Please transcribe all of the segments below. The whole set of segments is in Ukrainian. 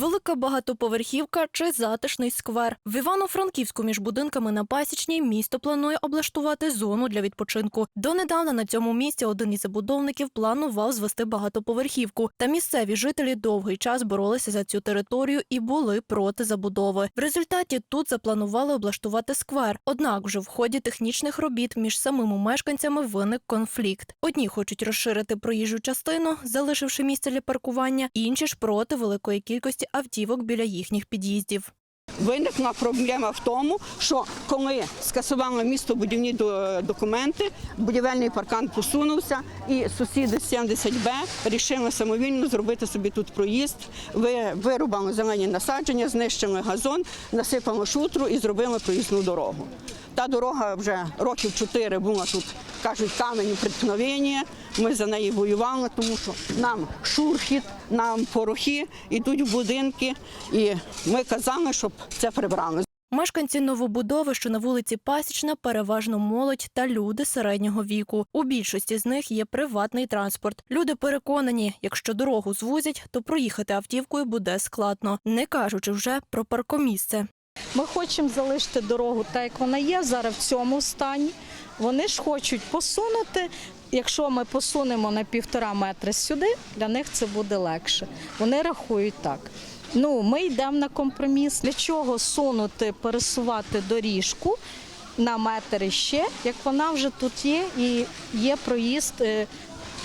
Велика багатоповерхівка чи затишний сквер. В Івано-Франківську між будинками на Пасічній місто планує облаштувати зону для відпочинку. Донедавна на цьому місці один із забудовників планував звести багатоповерхівку. Та місцеві жителі довгий час боролися за цю територію і були проти забудови. В результаті тут запланували облаштувати сквер. Однак, вже в ході технічних робіт між самими мешканцями виник конфлікт. Одні хочуть розширити проїжджу частину, залишивши місце для паркування, інші ж проти великої кількості автівок біля їхніх під'їздів. Виникла проблема в тому, що коли скасували містобудівні до- документи, будівельний паркан посунувся, і сусіди з 70Б рішили самовільно зробити собі тут проїзд. Ви- Вирубали зелені насадження, знищили газон, насипали шутру і зробили проїзну дорогу. Та дорога вже років чотири була тут, кажуть, камені приткновення. Ми за неї воювали, тому що нам шурхіт, нам порохи йдуть в будинки, і ми казали, щоб це прибрали. Мешканці новобудови, що на вулиці Пасічна, переважно молодь та люди середнього віку. У більшості з них є приватний транспорт. Люди переконані, якщо дорогу звузять, то проїхати автівкою буде складно, не кажучи вже про паркомісце. Ми хочемо залишити дорогу так, як вона є зараз в цьому стані. Вони ж хочуть посунути. Якщо ми посунемо на півтора метри сюди, для них це буде легше. Вони рахують так. Ну, ми йдемо на компроміс. Для чого сунути, пересувати доріжку на метр іще, як вона вже тут є, і є проїзд е,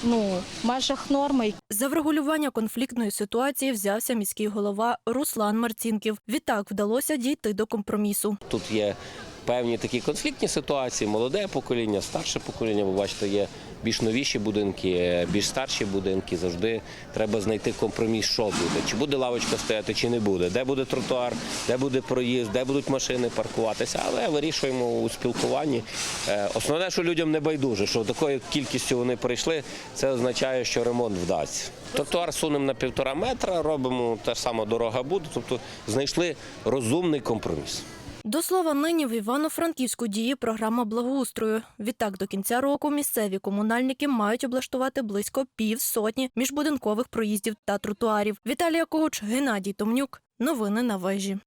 ну, в межах норми. За врегулювання конфліктної ситуації взявся міський голова Руслан Марцінків. Відтак вдалося дійти до компромісу. Тут є певні такі конфліктні ситуації, молоде покоління, старше покоління. Ви бачите, є більш новіші будинки, більш старші будинки. Завжди треба знайти компроміс, що буде. Чи буде лавочка стояти, чи не буде, де буде тротуар, де буде проїзд, де будуть машини паркуватися. Але вирішуємо у спілкуванні. Е, Основне, що людям не байдуже, що такою кількістю вони прийшли, це означає, що ремонт вдасться. Тротуар сунемо на півтора метра, робимо та ж сама дорога буде. Тобто знайшли розумний компроміс. До слова, нині в Івано-Франківську діє програма благоустрою. Відтак до кінця року місцеві комунальники мають облаштувати близько півсотні міжбудинкових проїздів та тротуарів. Віталія Когуч, Геннадій Томнюк. Новини на вежі.